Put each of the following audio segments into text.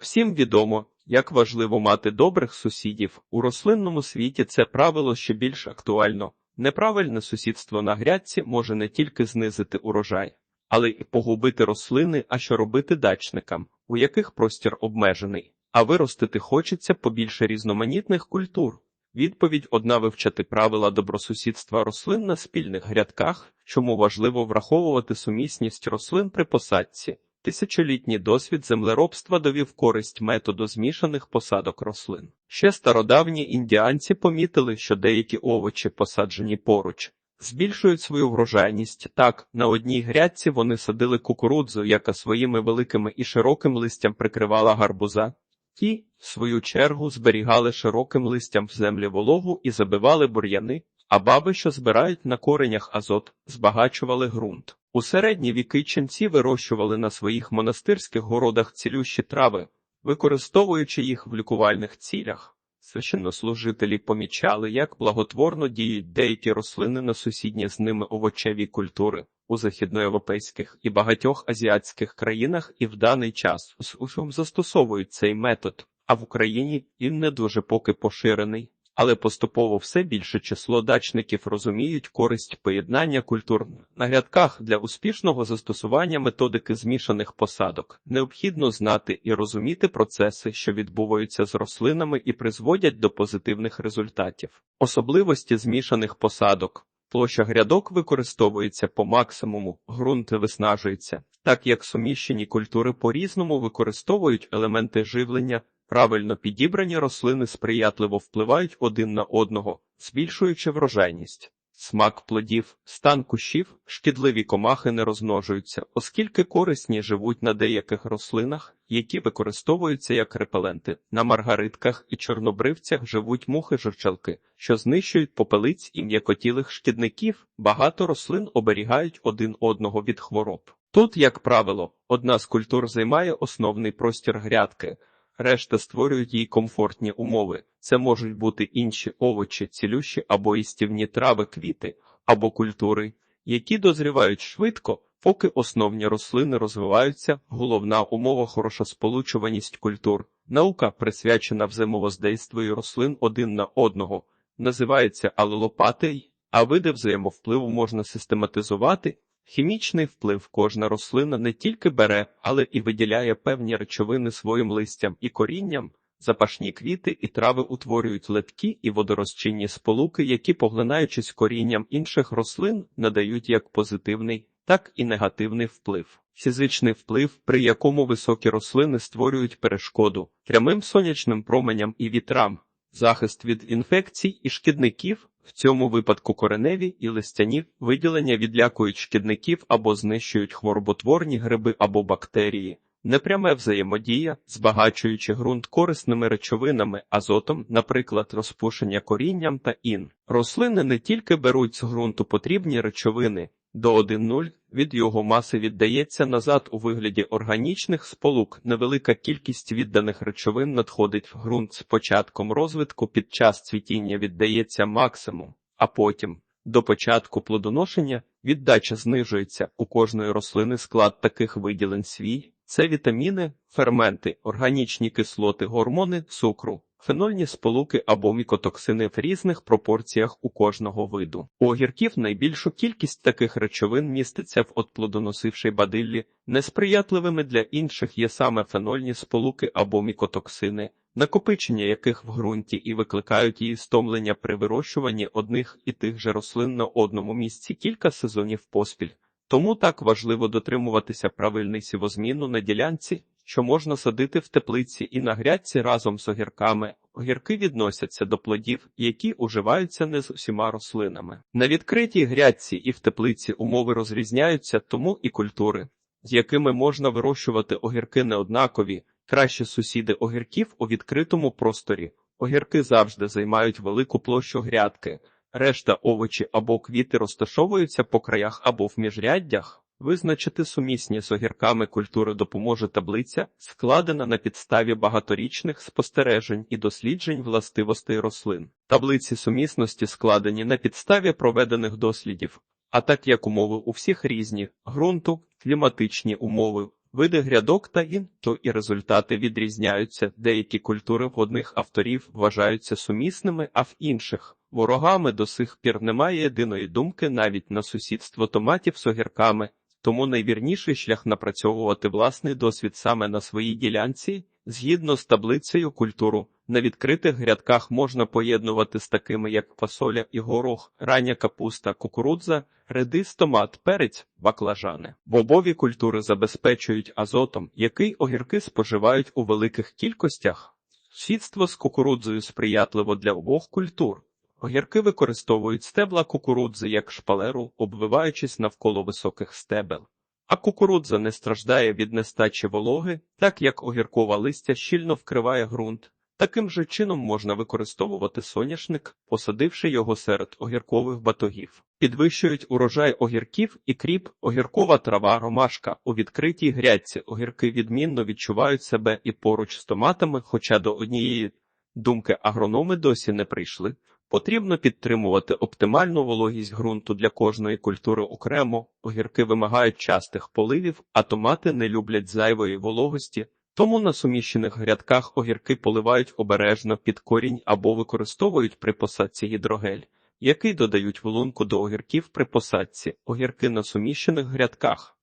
Всім відомо, як важливо мати добрих сусідів. У рослинному світі це правило ще більш актуально. Неправильне сусідство на грядці може не тільки знизити урожай, але й погубити рослини, а що робити дачникам, у яких простір обмежений, а виростити хочеться побільше різноманітних культур. Відповідь одна вивчати правила добросусідства рослин на спільних грядках, чому важливо враховувати сумісність рослин при посадці. Тисячолітній досвід землеробства довів користь методу змішаних посадок рослин. Ще стародавні індіанці помітили, що деякі овочі, посаджені поруч, збільшують свою врожайність. Так, на одній грядці вони садили кукурудзу, яка своїми великими і широким листям прикривала гарбуза. Ті, в свою чергу, зберігали широким листям в землі вологу і забивали бур'яни, а баби, що збирають на коренях азот, збагачували ґрунт. У середні віки ченці вирощували на своїх монастирських городах цілющі трави, використовуючи їх в лікувальних цілях. Священнослужителі помічали, як благотворно діють деякі рослини на сусідні з ними овочеві культури у західноєвропейських і багатьох азіатських країнах і в даний час з усім застосовують цей метод, а в Україні він не дуже поки поширений. Але поступово все більше число дачників розуміють користь поєднання культур на грядках для успішного застосування методики змішаних посадок. Необхідно знати і розуміти процеси, що відбуваються з рослинами і призводять до позитивних результатів. Особливості змішаних посадок. Площа грядок використовується по максимуму, ґрунт виснажується, так як суміщені культури по-різному використовують елементи живлення. Правильно підібрані рослини сприятливо впливають один на одного, збільшуючи врожайність. Смак плодів, стан кущів, шкідливі комахи не розмножуються, оскільки корисні живуть на деяких рослинах, які використовуються як репеленти. На маргаритках і чорнобривцях живуть мухи-журчалки, що знищують попелиць і м'якотілих шкідників. Багато рослин оберігають один одного від хвороб. Тут, як правило, одна з культур займає основний простір грядки. Решта створюють їй комфортні умови. Це можуть бути інші овочі, цілющі або їстівні трави, квіти або культури, які дозрівають швидко, поки основні рослини розвиваються. Головна умова хороша сполучуваність культур. Наука, присвячена взаємовоздействию рослин один на одного, називається алелопатій, а види взаємовпливу можна систематизувати. Хімічний вплив кожна рослина не тільки бере, але і виділяє певні речовини своїм листям і корінням. Запашні квіти і трави утворюють литкі і водорозчинні сполуки, які, поглинаючись корінням інших рослин, надають як позитивний, так і негативний вплив. Фізичний вплив, при якому високі рослини створюють перешкоду прямим сонячним променям і вітрам, захист від інфекцій і шкідників. В цьому випадку кореневі і листяні виділення відлякують шкідників або знищують хвороботворні гриби або бактерії. Непряме взаємодія, збагачуючи ґрунт корисними речовинами, азотом, наприклад, розпушення корінням та ін. Рослини не тільки беруть з ґрунту потрібні речовини, до 1,0 від його маси віддається назад у вигляді органічних сполук. Невелика кількість відданих речовин надходить в ґрунт з початком розвитку під час цвітіння віддається максимум, а потім, до початку плодоношення, віддача знижується. У кожної рослини склад таких виділень свій. Це вітаміни, ферменти, органічні кислоти, гормони, цукру, фенольні сполуки або мікотоксини в різних пропорціях у кожного виду. У огірків найбільшу кількість таких речовин міститься в отплодоносившій бадиллі. Несприятливими для інших є саме фенольні сполуки або мікотоксини, накопичення яких в ґрунті і викликають її стомлення при вирощуванні одних і тих же рослин на одному місці кілька сезонів поспіль. Тому так важливо дотримуватися правильний сівозміну на ділянці, що можна садити в теплиці і на грядці разом з огірками. Огірки відносяться до плодів, які уживаються не з усіма рослинами. На відкритій грядці і в теплиці умови розрізняються, тому і культури, з якими можна вирощувати огірки неоднакові, кращі сусіди огірків у відкритому просторі. Огірки завжди займають велику площу грядки. Решта овочі або квіти розташовуються по краях або в міжряддях. Визначити сумісні з огірками культури допоможе таблиця, складена на підставі багаторічних спостережень і досліджень властивостей рослин. Таблиці сумісності складені на підставі проведених дослідів, а так як умови у всіх різні ґрунту, кліматичні умови, Види грядок та інто і результати відрізняються. Деякі культури в одних авторів вважаються сумісними, а в інших ворогами до сих пір немає єдиної думки навіть на сусідство томатів з огірками. Тому найвірніший шлях напрацьовувати власний досвід саме на своїй ділянці, згідно з таблицею культуру. На відкритих грядках можна поєднувати з такими, як фасоля і горох, рання капуста, кукурудза, редис, томат, перець, баклажани. Бобові культури забезпечують азотом, який огірки споживають у великих кількостях. Сідство з кукурудзою сприятливо для обох культур. Огірки використовують стебла кукурудзи як шпалеру, обвиваючись навколо високих стебел. А кукурудза не страждає від нестачі вологи, так як огіркова листя щільно вкриває ґрунт. Таким же чином можна використовувати соняшник, посадивши його серед огіркових батогів. Підвищують урожай огірків і кріп, огіркова трава, ромашка. У відкритій грядці огірки відмінно відчувають себе і поруч з томатами, хоча до однієї думки агрономи досі не прийшли. Потрібно підтримувати оптимальну вологість ґрунту для кожної культури окремо. Огірки вимагають частих поливів, а томати не люблять зайвої вологості. Тому на суміщених грядках огірки поливають обережно під корінь або використовують при посадці гідрогель, який додають в лунку до огірків при посадці. Огірки на суміщених грядках.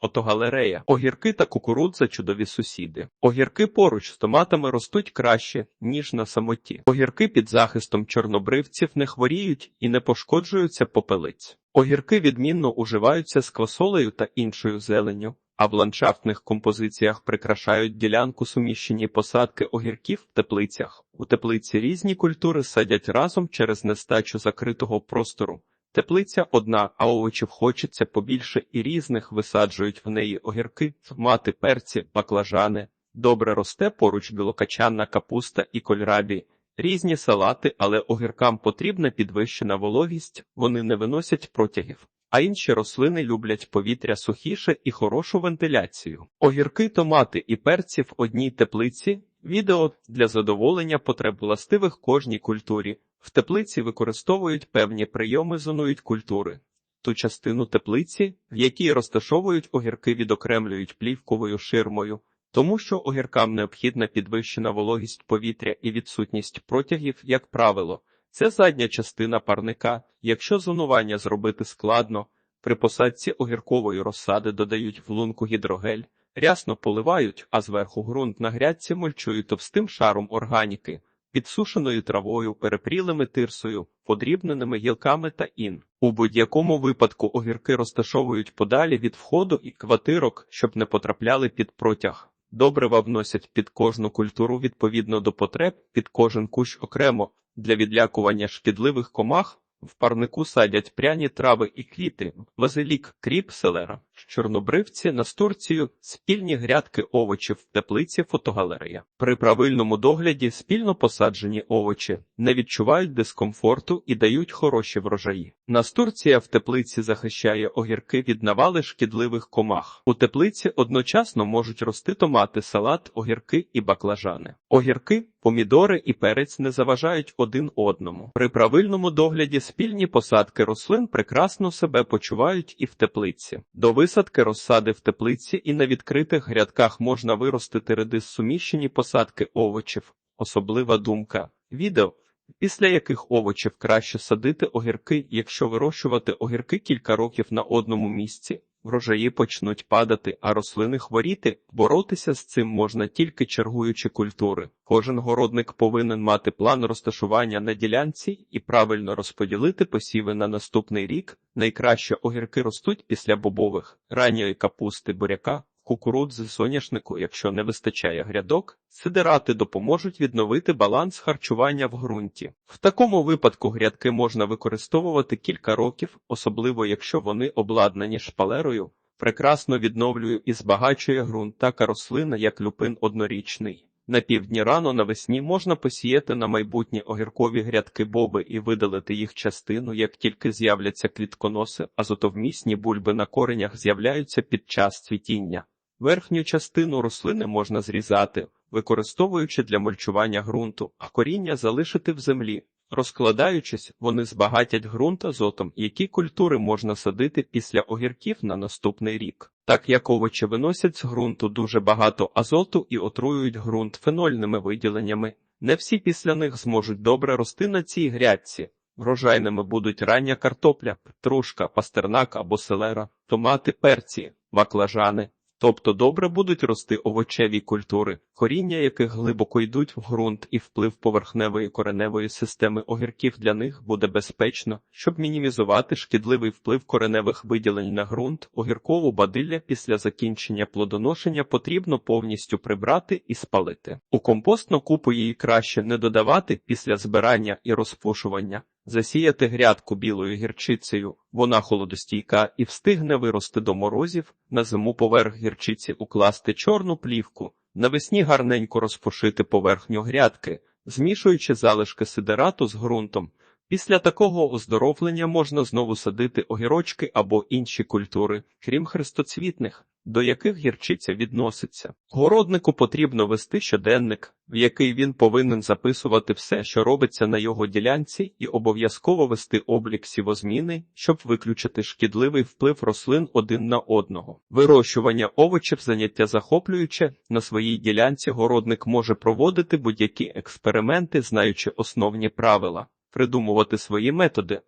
Отогалерея. Огірки та кукурудза чудові сусіди. Огірки поруч з томатами ростуть краще, ніж на самоті. Огірки під захистом чорнобривців не хворіють і не пошкоджуються попелиць. Огірки відмінно уживаються з квасолею та іншою зеленню, а в ландшафтних композиціях прикрашають ділянку суміщені посадки огірків в теплицях. У теплиці різні культури садять разом через нестачу закритого простору. Теплиця одна, а овочів хочеться побільше і різних висаджують в неї огірки, мати перці, баклажани. Добре росте поруч білокачанна капуста і кольрабі. Різні салати, але огіркам потрібна підвищена вологість, вони не виносять протягів. А інші рослини люблять повітря сухіше і хорошу вентиляцію. Огірки, томати і перці в одній теплиці. Відео для задоволення потреб властивих кожній культурі. В теплиці використовують певні прийоми зонують культури. Ту частину теплиці, в якій розташовують огірки, відокремлюють плівковою ширмою, тому що огіркам необхідна підвищена вологість повітря і відсутність протягів, як правило. Це задня частина парника. Якщо зонування зробити складно, при посадці огіркової розсади додають в лунку гідрогель, рясно поливають, а зверху ґрунт на грядці мульчують товстим шаром органіки підсушеною травою, перепрілими тирсою, подрібненими гілками та ін. У будь-якому випадку огірки розташовують подалі від входу і квартирок, щоб не потрапляли під протяг. Добрива вносять під кожну культуру відповідно до потреб, під кожен кущ окремо для відлякування шкідливих комах. В парнику садять пряні трави і квіти, базилік, кріп, селера, чорнобривці, настурцію, спільні грядки овочів, теплиці, фотогалерея. При правильному догляді спільно посаджені овочі не відчувають дискомфорту і дають хороші врожаї. Настурція в теплиці захищає огірки від навали шкідливих комах. У теплиці одночасно можуть рости томати, салат, огірки і баклажани. Огірки, помідори і перець не заважають один одному. При правильному догляді спільні посадки рослин прекрасно себе почувають і в теплиці. До висадки розсади в теплиці і на відкритих грядках можна виростити редис суміщені посадки овочів. Особлива думка. Відео. Після яких овочів краще садити огірки, якщо вирощувати огірки кілька років на одному місці, врожаї почнуть падати, а рослини хворіти, боротися з цим можна тільки чергуючи культури. Кожен городник повинен мати план розташування на ділянці і правильно розподілити посіви на наступний рік. Найкраще огірки ростуть після бобових, ранньої капусти буряка, кукурудзи, соняшнику, якщо не вистачає грядок, сидирати допоможуть відновити баланс харчування в ґрунті. В такому випадку грядки можна використовувати кілька років, особливо якщо вони обладнані шпалерою, прекрасно відновлює і збагачує ґрунт така рослина, як люпин однорічний. На півдні рано навесні можна посіяти на майбутні огіркові грядки боби і видалити їх частину, як тільки з'являться клітконоси, азотовмісні бульби на коренях з'являються під час цвітіння. Верхню частину рослини можна зрізати, використовуючи для мульчування ґрунту, а коріння залишити в землі. Розкладаючись, вони збагатять ґрунт азотом, які культури можна садити після огірків на наступний рік. Так як овочі виносять з ґрунту дуже багато азоту і отруюють ґрунт фенольними виділеннями, не всі після них зможуть добре рости на цій грядці. Врожайними будуть рання картопля, петрушка, пастернак або селера, томати, перці, баклажани. Тобто добре будуть рости овочеві культури, коріння яких глибоко йдуть в ґрунт і вплив поверхневої кореневої системи огірків для них буде безпечно, щоб мінімізувати шкідливий вплив кореневих виділень на ґрунт, огіркову бадилля після закінчення плодоношення потрібно повністю прибрати і спалити. У компостну купу її краще не додавати після збирання і розпушування. Засіяти грядку білою гірчицею, вона холодостійка і встигне вирости до морозів, на зиму поверх гірчиці укласти чорну плівку, навесні гарненько розпушити поверхню грядки, змішуючи залишки сидерату з ґрунтом. Після такого оздоровлення можна знову садити огірочки або інші культури, крім хрестоцвітних, до яких гірчиця відноситься. Городнику потрібно вести щоденник, в який він повинен записувати все, що робиться на його ділянці, і обов'язково вести облік сівозміни, щоб виключити шкідливий вплив рослин один на одного. Вирощування овочів заняття захоплююче на своїй ділянці городник може проводити будь-які експерименти, знаючи основні правила, придумувати свої методи.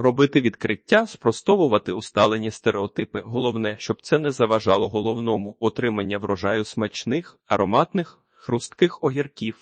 Робити відкриття, спростовувати усталені стереотипи. Головне, щоб це не заважало головному отримання врожаю смачних, ароматних, хрустких огірків.